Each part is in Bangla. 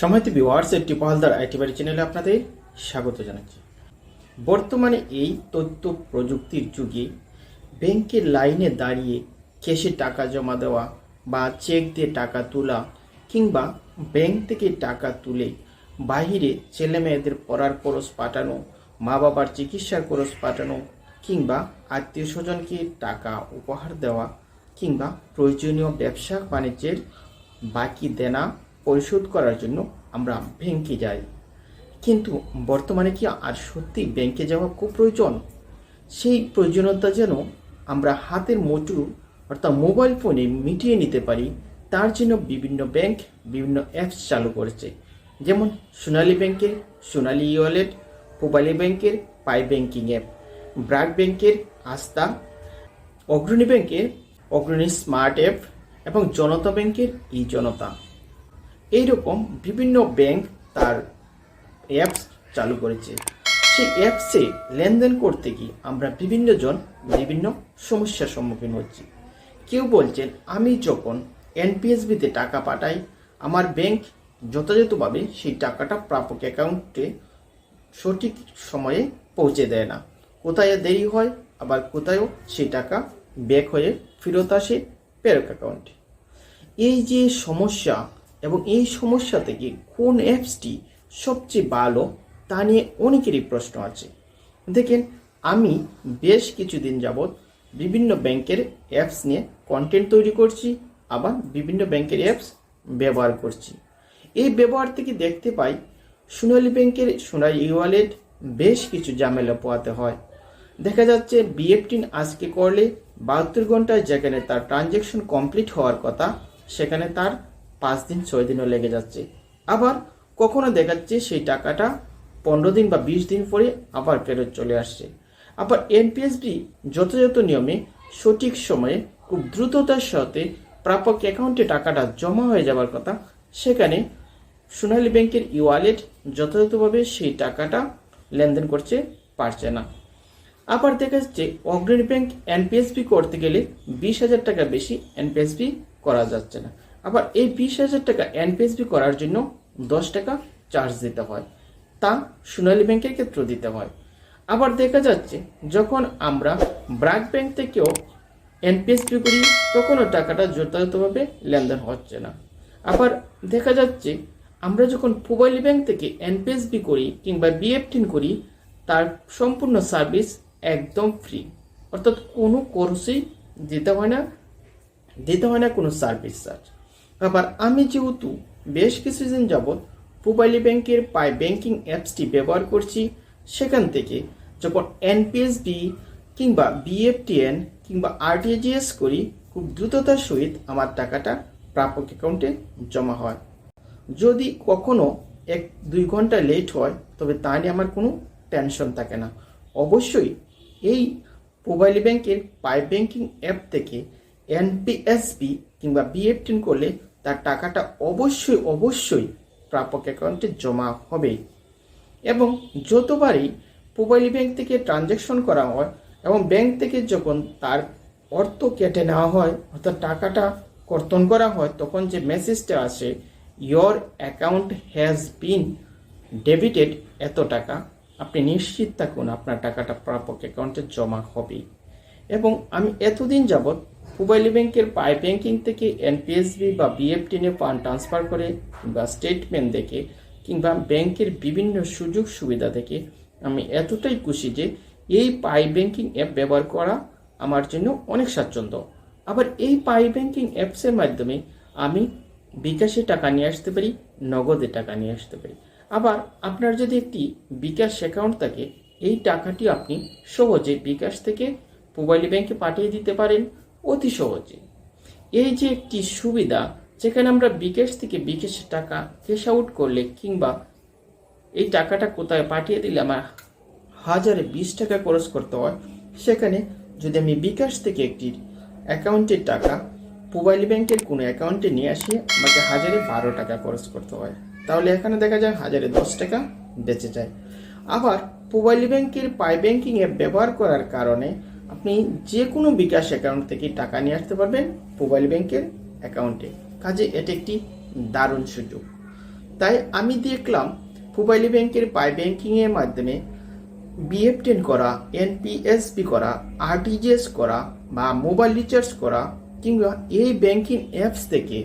সময়ত ভিওয়ার্স একটি পহলদার আইটি বাড়ি চ্যানেলে আপনাদের স্বাগত জানাচ্ছি। বর্তমানে এই তথ্য প্রযুক্তির যুগে ব্যাংকের লাইনে দাঁড়িয়ে ক্যাশে টাকা জমা দেওয়া বা চেক দিয়ে টাকা তোলা কিংবা ব্যাংক থেকে টাকা তুলে বাহিরে ছেলে মেয়েদের পড়ার খরচ পাঠানো, মা বাবার চিকিৎসার খরচ পাঠানো কিংবা আত্মীয় স্বজনকে টাকা উপহার দেওয়া কিংবা প্রয়োজনীয় ব্যবসা বাণিজ্যের বাকি দেনা পরিশোধ করার জন্য আমরা ব্যাংকে যাই। কিন্তু বর্তমানে কি আর সত্যি ব্যাংকে যাওয়া খুব প্রয়োজন? সেই প্রয়োজনীয়তা যেন আমরা হাতের মোটু অর্থাৎ মোবাইল ফোনে মিটিয়ে নিতে পারি, তার জন্য বিভিন্ন ব্যাংক বিভিন্ন অ্যাপস চালু করেছে। যেমন সোনালী ব্যাংকের সোনালী ওয়ালেট পূবালী ব্যাংকের পাই ব্যাংকিং অ্যাপ ব্রাক ব্যাংকের আস্থা, অগ্রণী ব্যাংকের অগ্রণী স্মার্ট অ্যাপ এবং জনতা ব্যাংকের ই জনতা। এইরকম বিভিন্ন ব্যাংক তার অ্যাপস চালু করেছে। সেই অ্যাপসে লেনদেন করতে গিয়ে আমরা বিভিন্ন জন বিভিন্ন সমস্যার সম্মুখীন হচ্ছি। কেউ বলছেন, আমি যখন এনপিএসবিতে টাকা পাঠাই, আমার ব্যাংক যথাযথভাবে সেই টাকাটা প্রাপক অ্যাকাউন্টে সঠিক সময়ে পৌঁছে দেয় না। কোথায় দেরি হয়, আবার কোথায়ও সেই টাকা ব্যাক হয়ে ফেরত আসে প্রেরক অ্যাকাউন্টে এই যে সমস্যা এবং এই সমস্যা থেকে কোন অ্যাপসটি সবচেয়ে ভালো তা নিয়ে অনেকেরই প্রশ্ন আছে। দেখেন, আমি বেশ কিছুদিন যাবৎ বিভিন্ন ব্যাংকের অ্যাপস নিয়ে কন্টেন্ট তৈরি করছি, আবার বিভিন্ন ব্যাংকের অ্যাপস ব্যবহার করছি। এই ব্যবহার থেকে দেখতে পাই, সোনালী ব্যাংকের সোনালী ওয়ালেট বেশ কিছু ঝামেলা পোয়াতে হয়। দেখা যাচ্ছে বিএফটিন আজকে করলে বাহাত্তর ঘন্টায় যেখানে তার ট্রানজ্যাকশন কমপ্লিট হওয়ার কথা, সেখানে তার পাঁচ দিন, ছয় দিনও লেগে যাচ্ছে। আবার কখনো দেখাচ্ছে সেই টাকাটা পনেরো দিন বা বিশ দিন পরে আবার ফেরত চলে আসছে। আবার এনপিএসবি যথাযথ নিয়মে সঠিক সময়ে খুব দ্রুততার সাথে প্রাপক অ্যাকাউন্টে টাকাটা জমা হয়ে যাওয়ার কথা, সেখানে সোনালী ব্যাংকের ই ওয়ালেট যথাযথভাবে সেই টাকাটা লেনদেন করতে পারছে না। আবার দেখা যাচ্ছে অগ্রণী ব্যাংক এনপিএসবি করতে গেলে বিশ হাজার টাকা বেশি এনপিএসবি করা যাচ্ছে না। আবার এই বিশ হাজার টাকা এনপিএসবি করার জন্য দশ টাকা চার্জ দিতে হয়। তা সোনালী ব্যাংকের ক্ষেত্রেও দিতে হয়। আবার দেখা যাচ্ছে, যখন আমরা ব্রাক ব্যাংক থেকেও এনপিএসবি করি, তখনও টাকাটা যথাযথভাবে লেনদেন হচ্ছে না। আবার দেখা যাচ্ছে, আমরা যখন মোবাইল ব্যাংক থেকে এনপিএসবি করি কিংবা বিএফটিন করি, তার সম্পূর্ণ সার্ভিস একদম ফ্রি। অর্থাৎ কোনো কোর্সই দিতে হয় না, দিতে হয় না কোনো সার্ভিস চার্জ আবার আমি যেহেতু বেশ কিছুদিন যাবৎ মোবাইলি ব্যাংকের পাই ব্যাংকিং অ্যাপসটি ব্যবহার করছি, সেখান থেকে যখন এনপিএসবি কিংবা বিএফটিএন কিংবা আরটিজিএস করি, খুব দ্রুততার সহিত আমার টাকাটা প্রাপক অ্যাকাউন্টে জমা হয়। যদি কখনো এক দুই ঘণ্টা লেট হয়, তবে তা নিয়ে আমার কোনো টেনশন থাকে না। অবশ্যই এই মোবাইল ব্যাংকের পাই ব্যাংকিং অ্যাপ থেকে এনপিএসবি কিংবা বিএফটিন করলে তার টাকাটা অবশ্যই অবশ্যই প্রাপক অ্যাকাউন্টে জমা হবে এবং যতবারই মোবাইল ব্যাংক থেকে ট্রানজ্যাকশন করা হয় এবং ব্যাংক থেকে যখন তার অর্থ কেটে নেওয়া হয়, অর্থাৎ টাকাটা কর্তন করা হয়, তখন যে মেসেজটা আসে your account has been debited এত টাকা আপনি নিশ্চিত থাকুন আপনার টাকাটা প্রাপক অ্যাকাউন্টে জমা হবে এবং আমি এতদিন যাবৎ মোবাইল ব্যাংকের পাই ব্যাংকিং থেকে এনপিএসবি বা বিএফটিনে ফান্ড ট্রান্সফার করে কিংবা স্টেটমেন্ট দেখে কিংবা ব্যাংকের বিভিন্ন সুযোগ সুবিধা থেকে আমি এতটাই খুশি যে এই পাই ব্যাংকিং অ্যাপ ব্যবহার করা আমার জন্য অনেক স্বাচ্ছন্দ্য। আবার এই পাই ব্যাংকিং অ্যাপসের মাধ্যমে আমি বিকাশে টাকা নিয়ে আসতে পারি, নগদে টাকা নিয়ে আসতে পারি। আবার আপনার যদি একটি বিকাশ অ্যাকাউন্ট থাকে, এই টাকাটি আপনি সহজে বিকাশ থেকে মোবাইল ব্যাংকে পাঠিয়ে দিতে পারেন। অতি সহজে। এই যে একটি সুবিধা, যেখানে আমরা বিকেশ থেকে বিকাশের টাকা ক্যাশ আউট করলে কিংবা এই টাকাটা কোথায় পাঠিয়ে দিলে আমার হাজারে বিশ টাকা খরচ করতে হয়, সেখানে যদি আমি বিকাশ থেকে একটি অ্যাকাউন্টের টাকা মোবাইল ব্যাংকের কোনো অ্যাকাউন্টে নিয়ে আসি, আমাকে হাজারে বারো টাকা খরচ করতে হয়। তাহলে এখানে দেখা যায় হাজারে দশ টাকা বেঁচে যায়। আবার মোবাইল ব্যাংকের পাই ব্যাংকিং অ্যাপ ব্যবহার করার কারণে আপনি যে কোনো বিকাশ অ্যাকাউন্ট থেকে টাকা নিয়ে আসতে পারবেন মোবাইল ব্যাংকের অ্যাকাউন্টে কাজে এটা একটি দারুণ সুযোগ। তাই আমি দেখলাম মোবাইলি ব্যাংকের পাই ব্যাংকিংয়ের মাধ্যমে বিএফটেন করা এনপিএসপি করা আরটিজিএস করা বা মোবাইল রিচার্জ করা কিংবা এই ব্যাংকিং অ্যাপস থেকে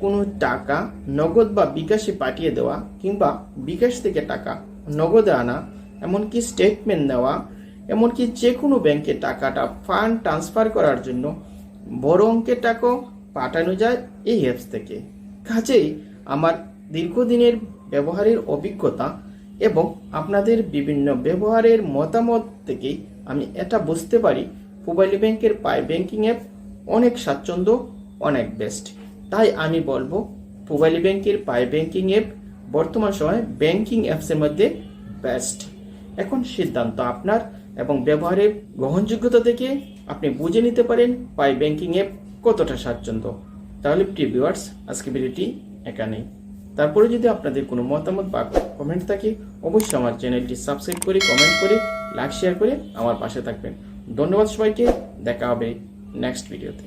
কোনো টাকা নগদ বা বিকাশে পাঠিয়ে দেওয়া কিংবা বিকাশ থেকে টাকা নগদে আনা, এমনকি স্টেটমেন্ট নেওয়া এমনকি যে কোনো ব্যাংকে টাকাটা ফান্ড ট্রান্সফার করার জন্য বড় অঙ্কের টাকাও পাঠানো যায় এই অ্যাপস থেকে। কাজেই আমার দীর্ঘদিনের ব্যবহারের অভিজ্ঞতা এবং আপনাদের বিভিন্ন ব্যবহারের মতামত থেকে আমি এটা বুঝতে পারি, মোবাইল ব্যাংকের পাই ব্যাংকিং অ্যাপ অনেক স্বাচ্ছন্দ্য, অনেক বেস্ট। তাই আমি বলব, মোবাইল ব্যাংকের পাই ব্যাংকিং অ্যাপ বর্তমান সময়ে ব্যাংকিং অ্যাপসের মধ্যে বেস্ট। এখন সিদ্ধান্ত আপনার এবং ব্যবহারের গ্রহণযোগ্যতা থেকে আপনি বুঝে নিতে পারেন পাই ব্যাংকিং অ্যাপ কতটা স্বাচ্ছন্দ্য। তাহলে প্রিয় ভিউয়ার্স আজকে ভিডিওটি এখানেই। তারপরে যদি আপনাদের কোনো মতামত বা কমেন্ট থাকে, অবশ্যই আমার চ্যানেলটি সাবস্ক্রাইব করে কমেন্ট করে লাইক শেয়ার করে আমার পাশে থাকবেন। ধন্যবাদ সবাইকে, দেখা হবে নেক্সট ভিডিওতে